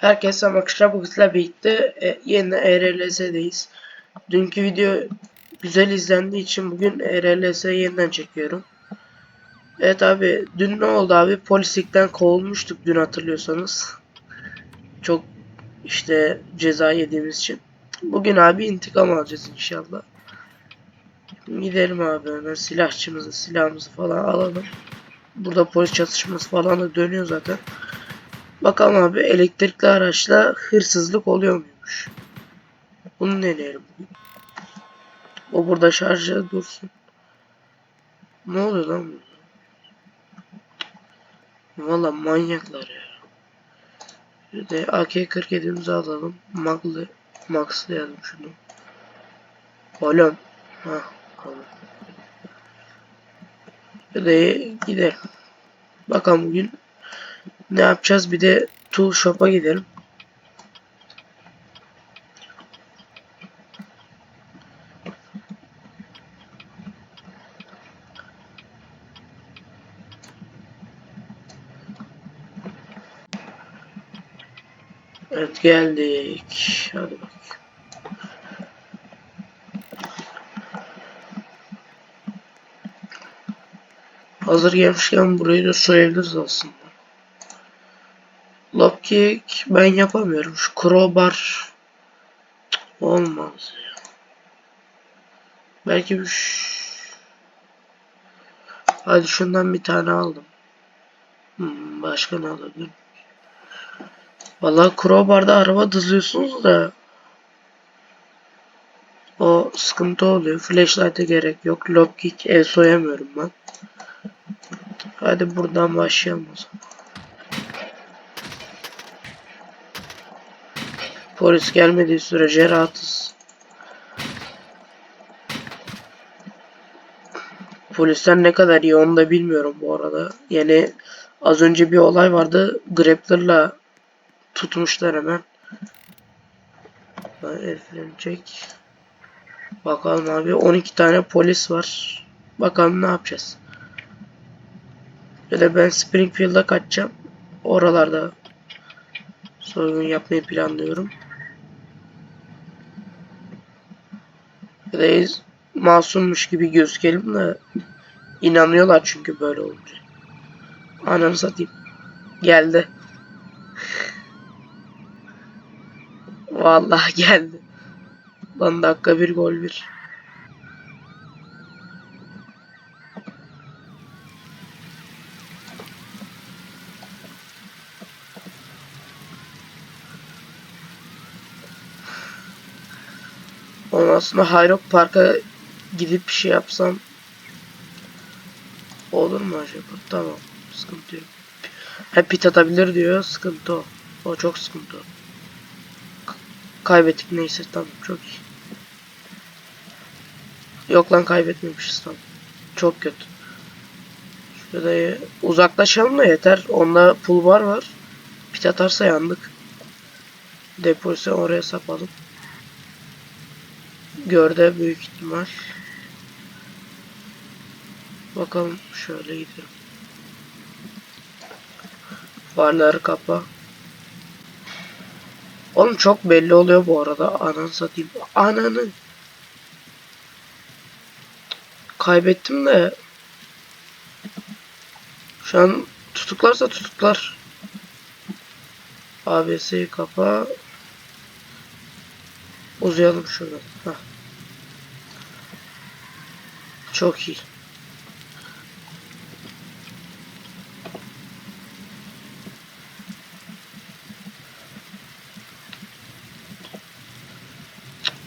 Herkese arkadaşlar bu kızla birlikte e, yeni ERLS'deyiz. Dünkü video güzel izlendiği için bugün ERLS yeniden çekiyorum. Evet abi dün ne oldu abi polislikten kovulmuştuk dün hatırlıyorsanız. Çok işte ceza yediğimiz için. Bugün abi intikam alacağız inşallah. Gidelim abi hemen silahçımızı silahımızı falan alalım. Burada polis çatışması falan da dönüyor zaten. Bakalım abi elektrikli araçla hırsızlık oluyor muymuş? Bunu deneyelim. O burada şarjı dursun. Ne oluyor lan burada? Valla manyaklar ya. Bir de AK-47'mizi alalım. Maglı, Max'layalım şunu. Oğlum. Ha, tamam. Bir de gidelim. Bakalım bugün ne yapacağız? Bir de tool shop'a gidelim. Evet geldik. Hadi bak. Hazır gelmişken burayı da soyabiliriz aslında. Lockkick ben yapamıyorum. Şu crowbar olmaz ya. Belki bir Hadi şundan bir tane aldım. Hmm, başka ne alabilirim? Vallahi crowbar'da araba dızlıyorsunuz da o sıkıntı oluyor. Flashlight'e gerek yok. Lockkick el soyamıyorum ben. Hadi buradan başlayalım o zaman. Polis gelmediği sürece rahatız. Polisler ne kadar iyi onu da bilmiyorum bu arada. Yani az önce bir olay vardı. Grappler'la tutmuşlar hemen. Eflenecek. Bakalım abi 12 tane polis var. Bakalım ne yapacağız. Ya ben Springfield'a kaçacağım. Oralarda soygun yapmayı planlıyorum. Biz masummuş gibi gözükelim de inanıyorlar çünkü böyle olunca. Ananı satayım. Geldi. Vallahi geldi. Lan dakika bir gol bir. Ondan sonra Hayrok Park'a gidip bir şey yapsam olur mu acaba? Tamam. Sıkıntı yok. Hep pit atabilir diyor. Sıkıntı o. O çok sıkıntı o. Kaybettik neyse tamam çok iyi. Yok lan kaybetmemişiz tamam. Çok kötü. Şurada uzaklaşalım da yeter. Onda pul bar var. Pit atarsa yandık. Depozisyon oraya sapalım. Gördü büyük ihtimal. Bakalım şöyle gidelim. Farları kapa. Oğlum çok belli oluyor bu arada. Ananı satayım. Ananı. Kaybettim de. Şu an tutuklarsa tutuklar. ABS'yi kapa. Uzayalım şuradan. Heh. Çok iyi.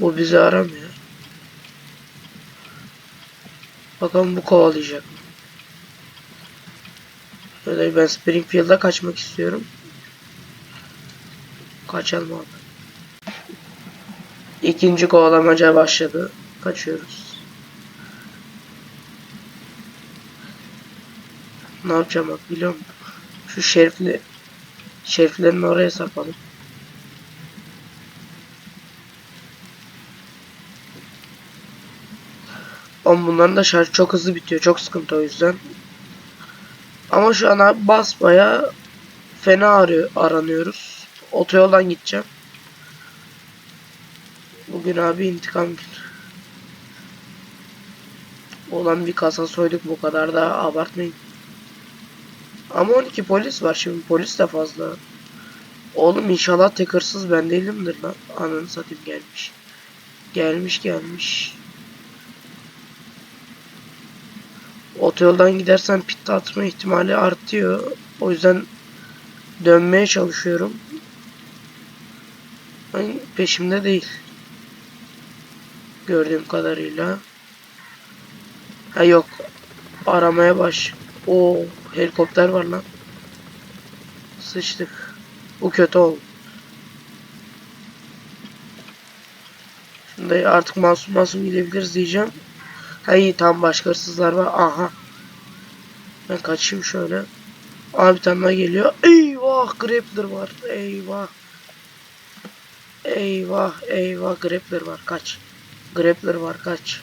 Bu bizi aramıyor. Bakalım bu kovalayacak mı? Böyle ben Springfield'a kaçmak istiyorum. Kaçalım abi. İkinci kovalamaca başladı. Kaçıyoruz. Ne yapacağım bak biliyor musun? Şu şerifli şeriflerin oraya sapalım. Ama bunların da şarj çok hızlı bitiyor. Çok sıkıntı o yüzden. Ama şu an basmaya fena arıyor, aranıyoruz. otoyoldan gideceğim. Bugün abi intikam günü. Olan bir kasa soyduk bu kadar da abartmayın. Ama 12 polis var şimdi polis de fazla. Oğlum inşallah tek hırsız ben değilimdir lan. Ananı satayım gelmiş. Gelmiş gelmiş. Otoyoldan gidersen pit atma ihtimali artıyor. O yüzden dönmeye çalışıyorum. Ben peşimde değil. Gördüğüm kadarıyla. Ha yok. Aramaya baş. O helikopter var lan. Sıçtık. Bu kötü oldu. Şimdi artık masum masum gidebiliriz diyeceğim. Ha iyi tam başka hırsızlar var. Aha. Ben kaçayım şöyle. Abi bir tane daha geliyor. Eyvah grappler var. Eyvah. Eyvah eyvah grappler var. Kaç. Grappler var kaç.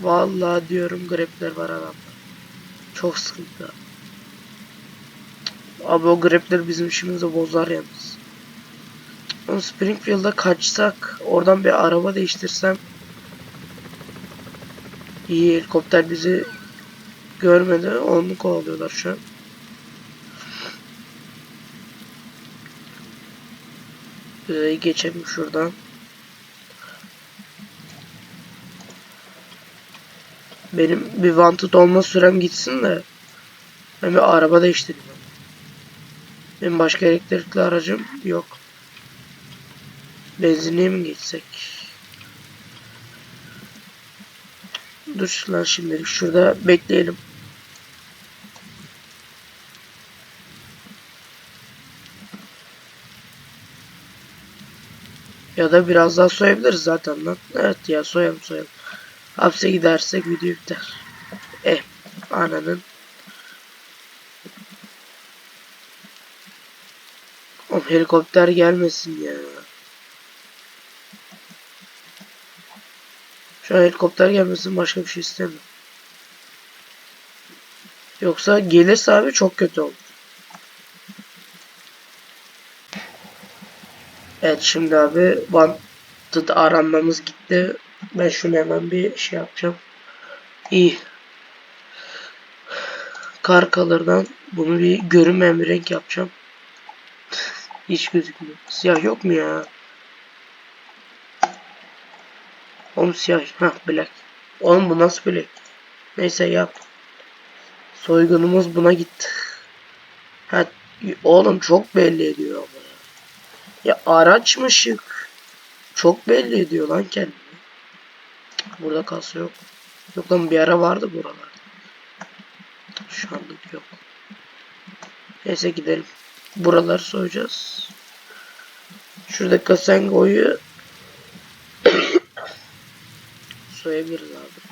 Vallahi diyorum grappler var adamlar. Çok sıkıntı. Abi o grappler bizim işimizi bozar yalnız. Oğlum Springfield'a kaçsak oradan bir araba değiştirsem İyi helikopter bizi görmedi. Onu kovalıyorlar şu an. Ee, geçelim şuradan. Benim bir wanted olma sürem gitsin de ben bir araba değiştireyim. Benim başka elektrikli aracım yok. Benzinliğe mi geçsek? Dur lan şimdilik şurada bekleyelim. Ya da biraz daha soyabiliriz zaten lan. Evet ya soyalım soyalım. Hapse gidersek video biter. Eh ananın. O helikopter gelmesin ya. Şu an helikopter gelmesin başka bir şey istemiyorum. Yoksa gelirse abi çok kötü olur. Evet şimdi abi wanted aranmamız gitti. Ben şunu hemen bir şey yapacağım. İyi. Kar kalırdan bunu bir görünmeyen bir renk yapacağım. Hiç gözükmüyor. Siyah yok mu ya? Oğlum siyah. Hah black. Oğlum bu nasıl black? Neyse yap. Soygunumuz buna gitti. Ha, oğlum çok belli ediyor ama ya. Ya araç mı şık? Çok belli ediyor lan kendini. Burada kasa yok. Yok lan bir ara vardı buralarda. Şu anlık yok. Neyse gidelim. Buraları soyacağız. Şuradaki Kasengo'yu soyabiliriz abi.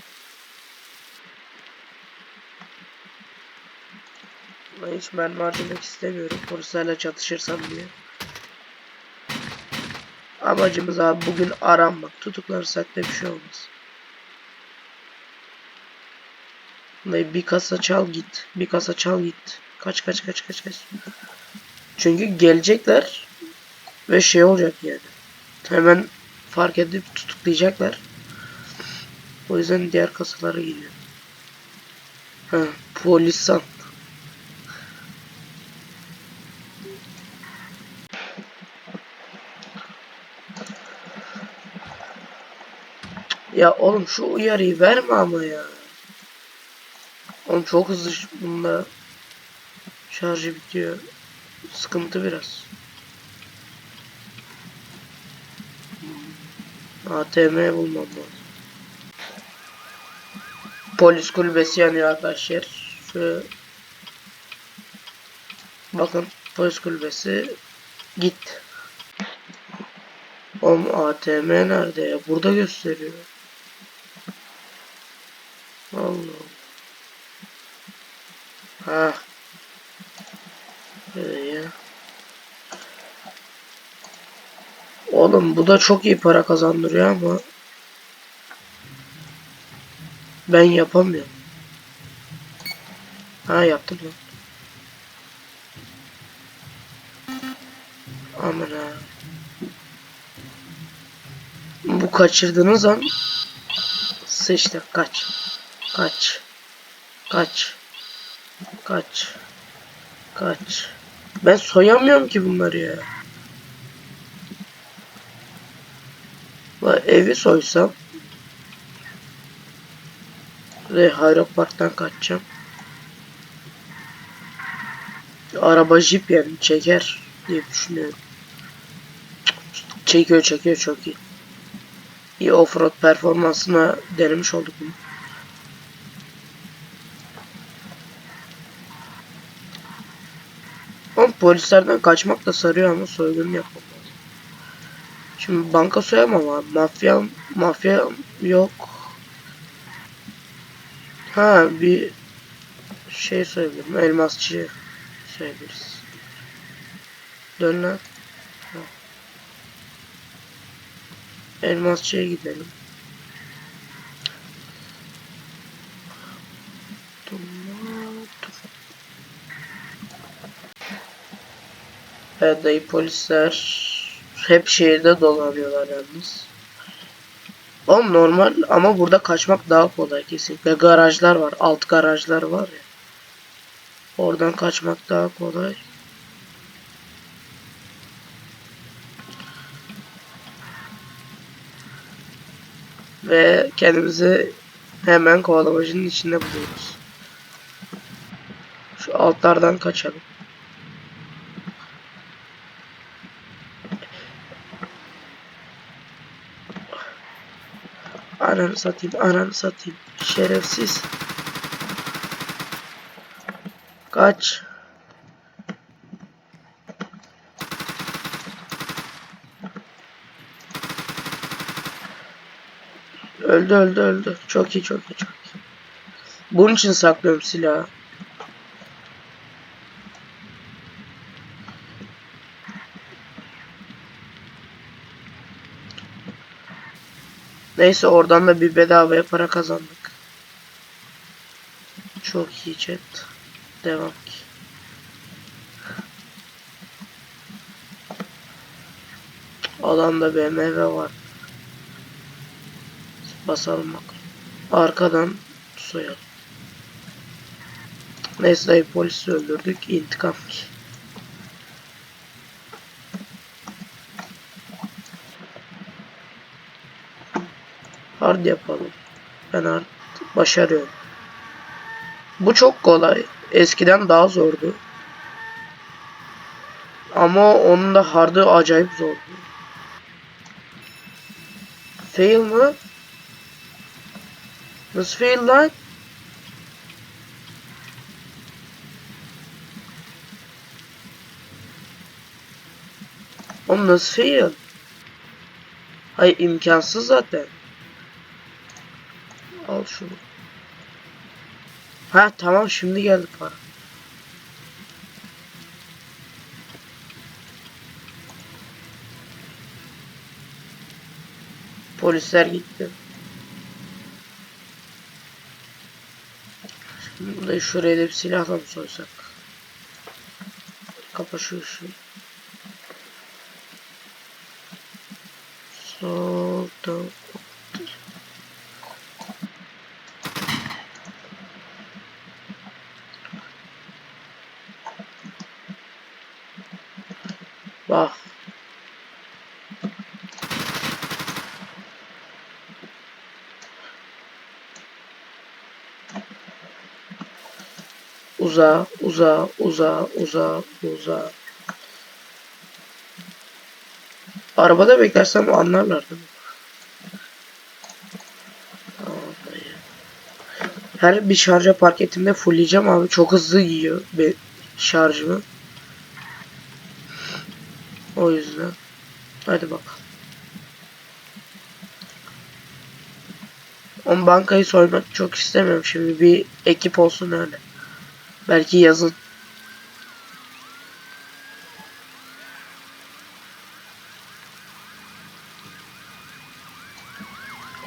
Ben hiç mermi harcamak istemiyorum. Polislerle çatışırsam diye. Amacımız abi bugün aranmak. Tutuklanırsak da bir şey olmaz. Dayı bir kasa çal git. Bir kasa çal git. Kaç kaç kaç kaç kaç. Çünkü gelecekler ve şey olacak yani. Hemen fark edip tutuklayacaklar. O yüzden diğer kasalara gidiyor. Ha, polisan. Ya oğlum şu uyarıyı verme ama ya. Oğlum çok hızlı bunda şarjı bitiyor. Sıkıntı biraz. ATM bulmam lazım. Polis kulübesi yanıyor arkadaşlar. Şu Bakın polis kulübesi git. Oğlum ATM nerede ya? Burada gösteriyor. Allah Ha. Böyle ya. Oğlum bu da çok iyi para kazandırıyor ama ben yapamıyorum. Ha yaptım lan. Aman ha. Bu kaçırdığınız an sıçtı. Kaç. Kaç. Kaç. Kaç. Kaç. Ben soyamıyorum ki bunları ya. La evi soysam. Ve Park'tan kaçacağım. Araba jip yani çeker diye düşünüyorum. Çekiyor çekiyor çok iyi. İyi offroad performansına denemiş olduk bunu. Ama polislerden kaçmak da sarıyor ama soygun yapmam lazım. Şimdi banka soyamam abi. Mafya, mafya yok. Ha bir şey soyabilirim. Elmasçı soyabiliriz. Dön lan. Ha. Elmasçıya gidelim. Evet dayı polisler hep şehirde dolanıyorlar yalnız. Oğlum normal ama burada kaçmak daha kolay kesinlikle. Garajlar var. Alt garajlar var ya. Oradan kaçmak daha kolay. Ve kendimizi hemen kovalamacının içinde buluyoruz. Şu altlardan kaçalım. Ananı satayım, ananı satayım. Şerefsiz. Kaç. Öldü öldü öldü. Çok iyi çok iyi çok iyi. Bunun için saklıyorum silahı. Neyse oradan da bir bedavaya para kazandık. Çok iyi chat. Devam ki. Adamda BMW var. Basalım bak. Arkadan soyalım. Neyse dayı polisi öldürdük. İntikam ki. Hard yapalım. Ben hard başarıyorum. Bu çok kolay. Eskiden daha zordu. Ama onun da hard'ı acayip zordu. Fail mı? Nasıl fail lan? Oğlum nasıl fail? Hayır imkansız zaten. Şunu. Ha tamam şimdi geldi para. Polisler gitti. Şimdi de şuraya da bir silahla mı soysak? Kapa şu. Solda. Bak. Uza, uza, uza, uza, uza. Arabada beklersem anlarlar değil mi? Her bir şarja park ettiğimde fullleyeceğim abi. Çok hızlı yiyor şarjımı. O yüzden. Hadi bakalım. On bankayı soymak çok istemiyorum şimdi. Bir ekip olsun öyle. Belki yazın.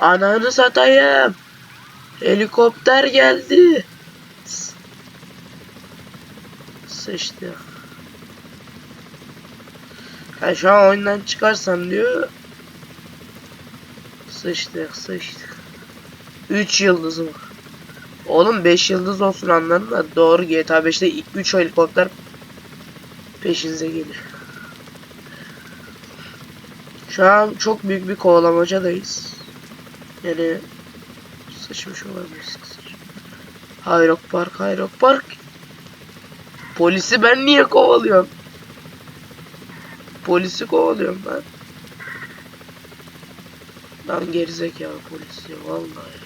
Ananı satayım. Helikopter geldi. Sıçtı. Ha şu an oyundan çıkarsam diyor. Sıçtık sıçtık. 3 yıldızım var. Oğlum 5 yıldız olsun anladın da doğru GTA 5'te ilk 3 helikopter peşinize gelir. Şu an çok büyük bir kovalamacadayız. Yani sıçmış olabiliriz. Hayrok Park, Hayrok Park. Polisi ben niye kovalıyorum? Polisi kovalıyorum ben. Lan gerizekalı polis ya vallahi.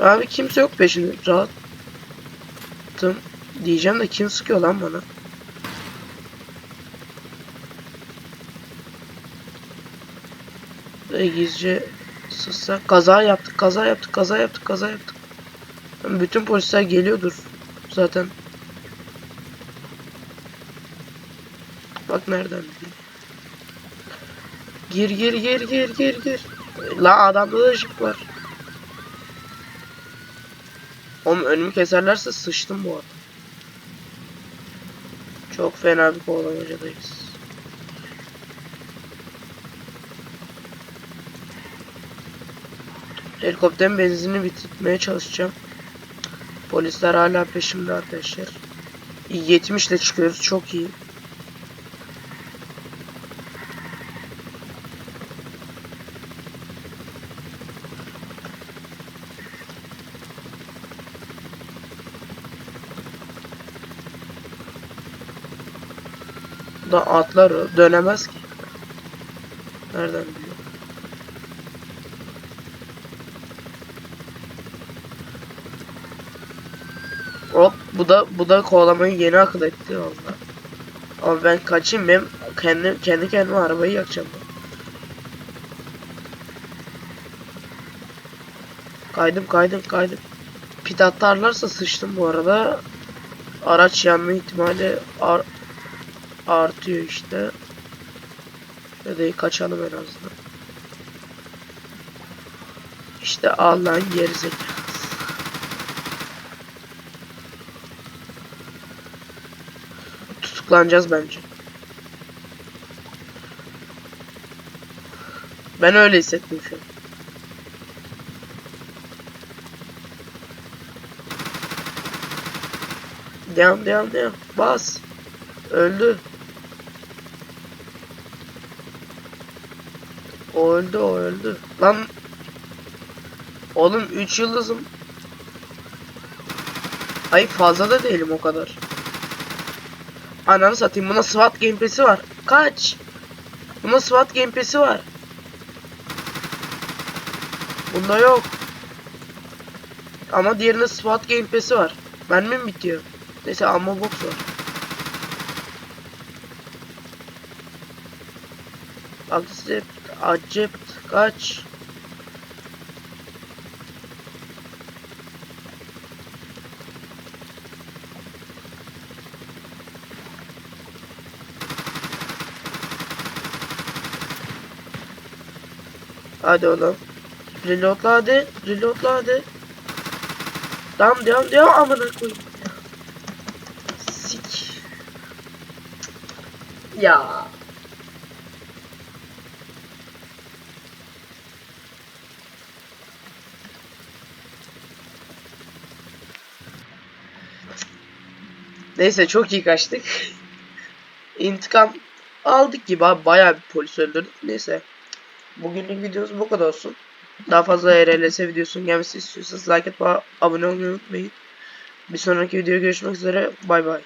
Abi kimse yok peşinde rahattım diyeceğim de kim sıkıyor lan bana? Ve gizlice sıssak kaza yaptık kaza yaptık kaza yaptık kaza yaptık. Bütün polisler geliyordur zaten. Bak nereden biliyor. Gir gir gir gir gir gir. La adamda da ışık var. Oğlum önümü keserlerse sıçtım bu arada. Çok fena bir kovalamacadayız. Helikopterin benzinini bitirmeye çalışacağım. Polisler hala peşimde arkadaşlar. 70 ile çıkıyoruz çok iyi. Da atlar. Dönemez ki. Nereden biliyor? Hop bu da bu da kovalamayı yeni akıl etti valla. Ama ben kaçayım benim kendi kendi kendime arabayı yakacağım. ben. Kaydım kaydım kaydım. Pit atarlarsa sıçtım bu arada. Araç yanma ihtimali artıyor işte. Ya da kaçalım en azından. İşte Allah'ın gerizekalı. Tutuklanacağız bence. Ben öyle hissettim şu an. Devam devam devam. Bas. Öldü. O öldü o öldü. Lan. Oğlum 3 yıldızım. Ay fazla da değilim o kadar. Ananı satayım buna SWAT gameplay'si var. Kaç. Buna SWAT gameplay'si var. Bunda yok. Ama diğerinde SWAT gameplay'si var. Mermim bitiyor. Neyse ammo box var. Accept, accept, kaç. Hadi oğlum. Reloadla hadi. Reloadla hadi. Devam devam devam amına koyayım. Sik. Ya. Neyse çok iyi kaçtık. İntikam aldık gibi abi bayağı bir polis öldürdük. Neyse. Bugünlük videomuz bu kadar olsun. Daha fazla RLS videosunun gelmesi istiyorsanız like atıp abone olmayı unutmayın. Bir sonraki videoya görüşmek üzere. Bay bay.